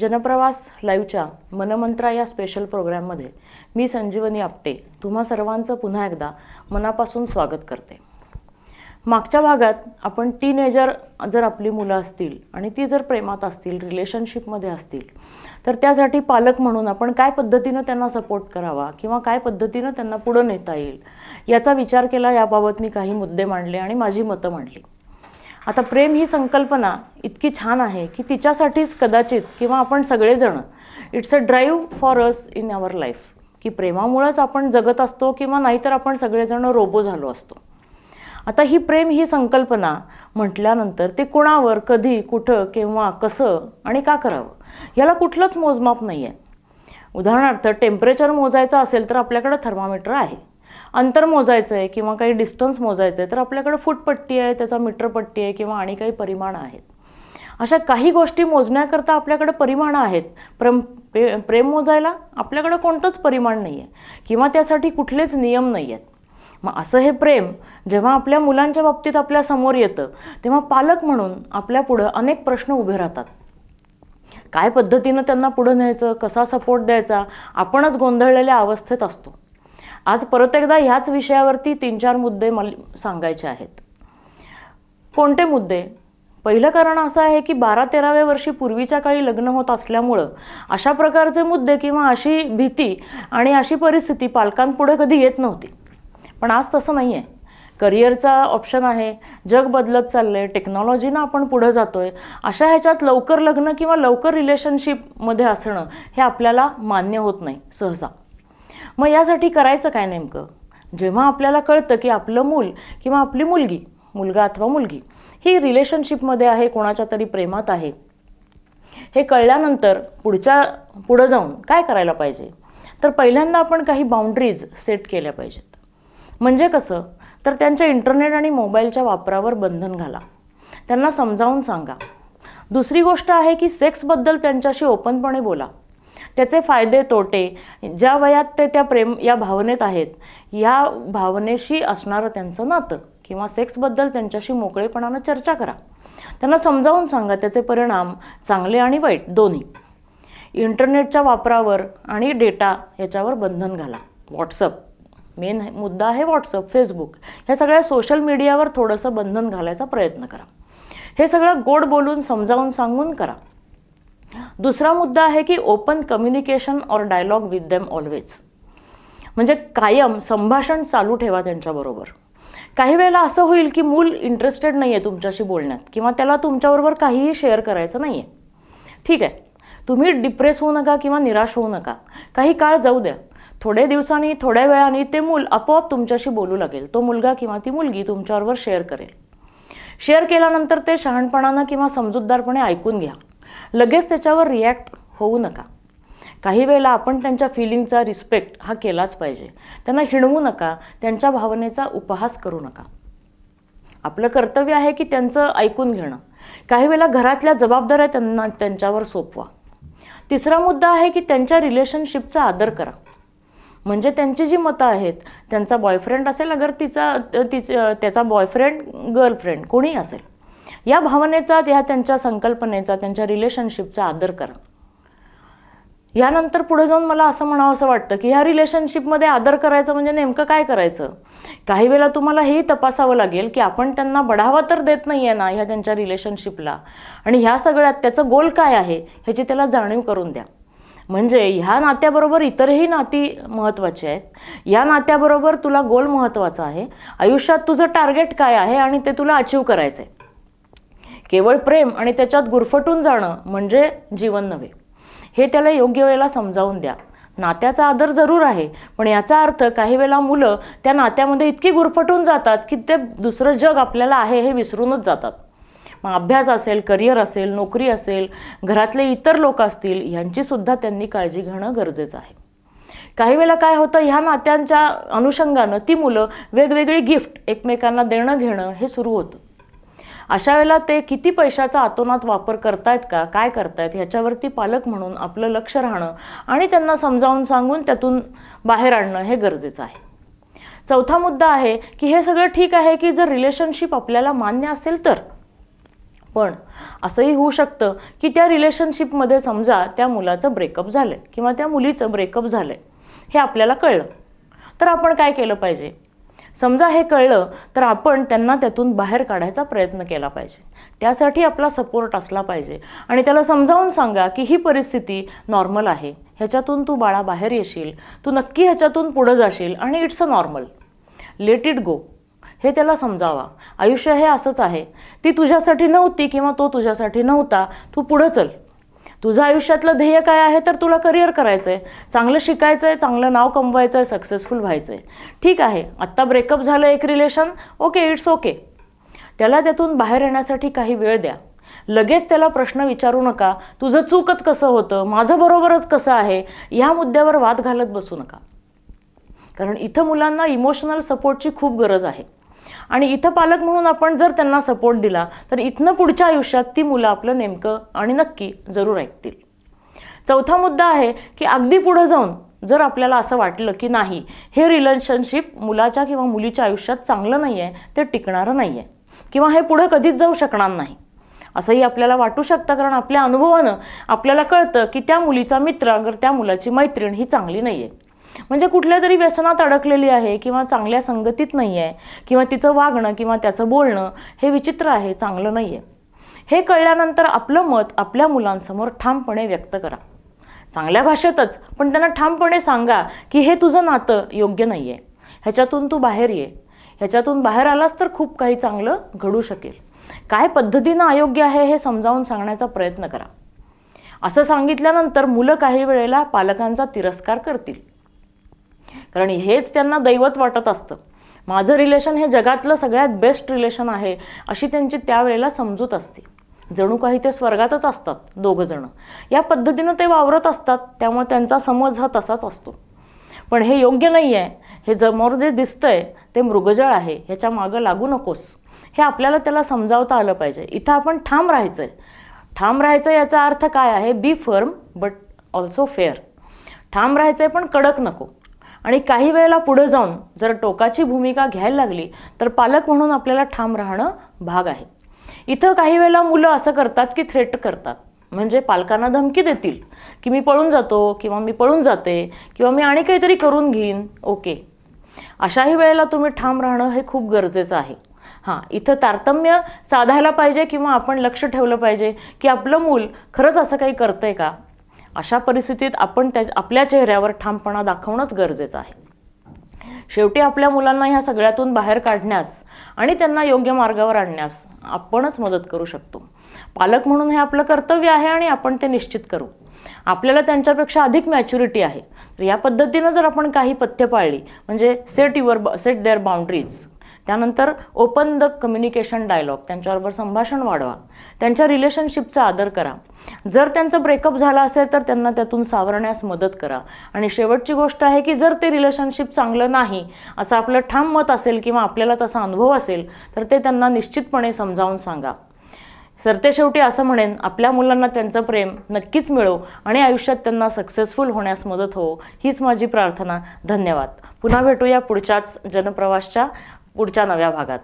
जनप्रवास लाईव्हच्या मनमंत्रा या स्पेशल प्रोग्रॅममध्ये मी संजीवनी आपटे तुम्हा सर्वांचं पुन्हा एकदा मनापासून स्वागत करते. मागच्या भागात आपण टीनेजर जर आपली मुलं असतील आणि ती जर प्रेमात असतील रिलेशनशिपमध्ये असतील तर त्यासाठी पालक म्हणून आपण काय पद्धतीनं त्यांना सपोर्ट करावा किंवा काय पद्धतीनं त्यांना पुढं नेता येईल याचा विचार केला याबाबत मी काही मुद्दे मांडले आणि माझी मतं मांडली. आता प्रेम ही संकल्पना इतकी छान आहे की तिच्यासाठीच कदाचित किंवा आपण सगळेजण it's a drive for us in our life की प्रेमामुळंच आपण जगत असतो किंवा नाहीतर आपण सगळेजण रोबो झालो असतो. आता ही प्रेम ही संकल्पना म्हटल्यानंतर ते कुणावर कधी कुठं केव्हा कसं आणि का करावं याला कुठलंच मोजमाप नाही आहे उदाहरणार्थ टेम्परेचर मोजायचं असेल तर आपल्याकडं थर्मामीटर आहे. अंतर मोजायचं आहे किंवा काही डिस्टन्स मोजायचं आहे तर आपल्याकडं फूटपट्टी आहे त्याचा मीटरपट्टी आहे किंवा आणि काही परिमाण आहेत. अशा काही गोष्टी मोजण्याकरता आपल्याकडे परिमाणं आहेत. प्रेम प्रे प्रेम मोजायला आपल्याकडं कोणतंच परिमाण नाही आहे किंवा त्यासाठी कुठलेच नियम नाही आहेत मग असं हे प्रेम जेव्हा आपल्या मुलांच्या बाबतीत आपल्यासमोर येतं तेव्हा पालक म्हणून आपल्या पुढं अनेक प्रश्न उभे राहतात. काय पद्धतीनं त्यांना पुढं न्यायचं कसा सपोर्ट द्यायचा आपणच गोंधळलेल्या अवस्थेत असतो. आज परत एकदा ह्याच विषयावरती तीन चार मुद्दे मला सांगायचे आहेत. कोणते मुद्दे? पहिलं कारण असं आहे की बारा तेराव्या वर्षी पूर्वीच्या काळी लग्न होत असल्यामुळं अशा प्रकारचे मुद्दे किंवा अशी भीती आणि अशी परिस्थिती पालकांपुढे कधी येत नव्हती. पण आज तसं नाही आहे करिअरचा ऑप्शन आहे जग बदलत चाललं आहे टेक्नॉलॉजीनं आपण पुढं जातो आहे अशा ह्याच्यात लवकर लग्न किंवा लवकर रिलेशनशिपमध्ये असणं हे आपल्याला मान्य होत नाही सहसा. मग यासाठी करायचं काय नेमकं? जेव्हा आपल्याला कळतं की आपलं मूल किंवा आपली मुलगी मुलगा अथवा मुलगी ही रिलेशनशिपमध्ये आहे कोणाच्या तरी प्रेमात आहे हे कळल्यानंतर पुढच्या पुढं जाऊन काय करायला पाहिजे? तर पहिल्यांदा आपण काही बाउंड्रीज सेट केल्या पाहिजेत. म्हणजे कसं? तर त्यांच्या इंटरनेट आणि मोबाईलच्या वापरावर बंधन घाला. त्यांना समजावून सांगा. दुसरी गोष्ट आहे की सेक्सबद्दल त्यांच्याशी ओपनपणे बोला. त्याचे फायदे तोटे ज्या वयात ते त्या प्रेम या भावनेत आहेत या भावनेशी असणारं त्यांचं नातं किंवा सेक्सबद्दल त्यांच्याशी मोकळेपणानं चर्चा करा. त्यांना समजावून सांगा त्याचे परिणाम चांगले आणि वाईट दोन्ही. इंटरनेटच्या वापरावर आणि डेटा याच्यावर बंधन घाला. व्हॉट्सअप मेन मुद्दा आहे व्हॉट्सअप फेसबुक ह्या सगळ्या सोशल मीडियावर थोडंसं बंधन घालायचा प्रयत्न करा. हे सगळं गोड बोलून समजावून सांगून करा. दुसरा मुद्दा आहे की open communication or dialogue with them always म्हणजे कायम संभाषण चालू ठेवा त्यांच्याबरोबर काही वेळेला असं होईल की मूल इंटरेस्टेड नाही आहे तुमच्याशी बोलण्यात किंवा त्याला तुमच्याबरोबर काहीही शेअर करायचं नाही आहे ठीक आहे. तुम्ही डिप्रेस होऊ नका किंवा निराश होऊ नका. काही काळ जाऊ द्या. थोड्या दिवसांनी थोड्या वेळाने ते मूल आपोआप तुमच्याशी बोलू लागेल. तो मुलगा किंवा ती मुलगी तुमच्याबरोबर शेअर करेल. शेअर केल्यानंतर ते शहाणपणानं किंवा समजूतदारपणे ऐकून घ्या. लगेच त्याच्यावर रिॲक्ट होऊ नका. काही वेळेला आपण त्यांच्या फिलिंगचा रिस्पेक्ट हा केलाच पाहिजे. त्यांना हिणवू नका त्यांच्या भावनेचा उपहास करू नका. आपलं कर्तव्य आहे की त्यांचं ऐकून घेणं. काही वेळेला घरातल्या जबाबदाऱ्या त्यांना त्यांच्यावर सोपवा. तिसरा मुद्दा आहे की त्यांच्या रिलेशनशिपचा आदर करा. म्हणजे त्यांची जी मतं आहेत त्यांचा बॉयफ्रेंड असेल अगर तिचा तिच त्याचा बॉयफ्रेंड गर्लफ्रेंड कोणीही असेल. या भावनेचा ह्या त्यांच्या संकल्पनेचा त्यांच्या रिलेशनशिपचा आदर करा. यानंतर पुढे जाऊन मला असं म्हणावं असं वाटतं की ह्या रिलेशनशिपमध्ये आदर करायचं म्हणजे नेमकं काय करायचं? काही वेळेला तुम्हाला हेही तपासावं लागेल की आपण त्यांना बढावा तर देत नाही आहे ना ह्या त्यांच्या रिलेशनशिपला आणि ह्या सगळ्यात त्याचं गोल काय आहे ह्याची त्याला जाणीव करून द्या. म्हणजे ह्या नात्याबरोबर इतरही नाती महत्त्वाची आहेत. या नात्याबरोबर तुला गोल महत्त्वाचा आहे. आयुष्यात तुझं टार्गेट काय आहे आणि ते तुला अचीव करायचं आहे केवळ प्रेम आणि त्याच्यात गुरफटून जाणं म्हणजे जीवन नव्हे. हे त्याला योग्य वेळेला समजावून द्या. नात्याचा आदर जरूर आहे पण याचा अर्थ काही वेळेला मुलं त्या नात्यामध्ये इतकी गुरफटून जातात की ते दुसरं जग आपल्याला आहे हे विसरूनच जातात. मग अभ्यास असेल करिअर असेल नोकरी असेल घरातले इतर लोक असतील यांचीसुद्धा त्यांनी काळजी घेणं गरजेचं आहे. काही वेळेला काय होतं ह्या नात्यांच्या अनुषंगानं ती मुलं वेगवेगळी गिफ्ट एकमेकांना देणं घेणं हे सुरू होतं. अशा वेळेला ते किती पैशाचा आतोनात वापर करतायत का? काय करतायत? ह्याच्यावरती पालक म्हणून आपलं लक्ष राहणं आणि त्यांना समजावून सांगून त्यातून बाहेर आणणं हे गरजेचं आहे. चौथा मुद्दा आहे की हे सगळं ठीक आहे की जर रिलेशनशिप आपल्याला मान्य असेल तर? पण असंही होऊ शकतं की त्या रिलेशनशिपमध्ये समजा त्या मुलाचं ब्रेकअप झालं किंवा त्या मुलीचं ब्रेकअप झालं हे आपल्याला कळलं. तर आपण काय केलं पाहिजे? समजा हे कळलं तर आपण त्यांना त्यातून बाहेर काढायचा प्रयत्न केला पाहिजे. त्यासाठी आपला सपोर्ट असला पाहिजे. आणि त्याला समजावून सांगा की ही परिस्थिती नॉर्मल आहे. ह्याच्यातून तू बाळा बाहेर येशील तू नक्की ह्याच्यातून पुढं जाशील आणि it's a normal let it go हे त्याला समजावा. आयुष्य हे असंच आहे. ती तुझ्यासाठी नव्हती किंवा तो तुझ्यासाठी नव्हता तू पुढं चल. तुझं आयुष्यातलं ध्येय काय आहे तर तुला करिअर करायचं आहे चांगलं शिकायचं आहे चांगलं नाव कमवायचं आहे सक्सेसफुल व्हायचं आहे ठीक आहे आत्ता ब्रेकअप झालं एक रिलेशन ओके इट्स ओके त्याला त्यातून बाहेर येण्यासाठी काही वेळ द्या. लगेच त्याला प्रश्न विचारू नका तुझं चूकच कसं होतं माझं बरोबरच कसं आहे ह्या मुद्द्यावर वाद घालत बसू नका. कारण इथं मुलांना इमोशनल सपोर्टची खूप गरज आहे. आणि इथं पालक म्हणून आपण जर त्यांना सपोर्ट दिला तर इथनं पुढच्या आयुष्यात ती मुलं आपलं नेमकं आणि नक्की जरूर ऐकतील. चौथा मुद्दा आहे की अगदी पुढं जाऊन जर आपल्याला असं वाटलं की नाही हे रिलेशनशिप मुलाच्या किंवा मुलीच्या आयुष्यात चांगलं नाही आहे ते टिकणारं नाही आहे किंवा हे पुढं कधीच जाऊ शकणार नाही. असंही आपल्याला वाटू शकतं कारण आपल्या अनुभवानं आपल्याला कळतं की त्या मुलीचा मित्र अगर त्या मुलाची मैत्रीण ही चांगली नाही आहे म्हणजे कुठल्या तरी व्यसनात अडकलेली आहे किंवा चांगल्या संगतीत नाही आहे किंवा तिचं वागणं किंवा त्याचं बोलणं हे विचित्र आहे चांगलं नाही आहे हे कळल्यानंतर आपलं मत आपल्या मुलांसमोर ठामपणे व्यक्त करा. चांगल्या भाषेतच पण त्यांना ठामपणे सांगा की हे तुझं नातं योग्य नाही आहे ह्याच्यातून तू बाहेर ये. ह्याच्यातून बाहेर आलास तर खूप काही चांगलं घडू शकेल. काय पद्धतीनं अयोग्य आहे हे समजावून सांगण्याचा प्रयत्न करा. असं सांगितल्यानंतर मुलं काही वेळेला पालकांचा तिरस्कार करतील. कारण हेच त्यांना दैवत वाटत असतं. माझं रिलेशन हे जगातलं सगळ्यात बेस्ट रिलेशन आहे अशी त्यांची त्यावेळेला समजूत असते. जणू काही ते स्वर्गातच असतात दोघंजणं या पद्धतीनं ते वावरत असतात त्यामुळे त्यांचा समज हा तसाच असतो. पण हे योग्य नाही आहे हे जमोर जे दिसतंय ते मृगजळ आहे. ह्याच्या मागं लागू नकोस. हे आपल्याला त्याला समजावता आलं पाहिजे. इथं आपण ठाम राहायचं आहे ठाम राहायचं याचा अर्थ काय आहे? Be firm but also fair ठाम राहायचं आहे पण कडक नको. आणि काही वेळेला पुढं जाऊन जर टोकाची भूमिका घ्यायला लागली तर पालक म्हणून आपल्याला ठाम राहणं भाग आहे. इथं काही वेळेला मुलं असं करतात की थ्रेट करतात. म्हणजे पालकांना धमकी देतील की मी पळून जातो किंवा मी पळून जाते किंवा मी आणि काहीतरी करून घेईन ओके. अशाही वेळेला तुम्ही ठाम राहणं हे खूप गरजेचं आहे. हां इथं तारतम्य साधायला पाहिजे किंवा आपण लक्ष ठेवलं पाहिजे की आपलं मूल खरंच असं काही करतंय का? अशा परिस्थितीत आपण त्या आपल्या चेहऱ्यावर ठामपणा दाखवणंच गरजेचं आहे. शेवटी आपल्या मुलांना ह्या सगळ्यातून बाहेर काढण्यास आणि त्यांना योग्य मार्गावर आणण्यास आपणच मदत करू शकतो. पालक म्हणून हे आपलं कर्तव्य आहे आणि आपण ते निश्चित करू. आपल्याला त्यांच्यापेक्षा अधिक मॅच्युरिटी आहे. तर या पद्धतीनं जर आपण काही पथ्य पाळली म्हणजे set your set their boundaries त्यानंतर ओपन द कम्युनिकेशन डायलॉग त्यांच्याबरोबर संभाषण वाढवा. त्यांच्या रिलेशनशिपचा आदर करा. जर त्यांचं ब्रेकअप झालं असेल तर त्यांना त्यातून सावरण्यास मदत करा. आणि शेवटची गोष्ट आहे की जर ते रिलेशनशिप चांगलं नाही असं आपलं ठाम मत असेल किंवा आपल्याला तसा अनुभव असेल तर ते त्यांना निश्चितपणे समजावून सांगा. सरतेशेवटी असं म्हणेन आपल्या मुलांना त्यांचं प्रेम नक्कीच मिळो आणि आयुष्यात त्यांना सक्सेसफुल होण्यास मदत हो. हीच माझी प्रार्थना. धन्यवाद. पुन्हा भेटूया पुढच्याच जनप्रवासच्या पुढच्या नव्या भागात.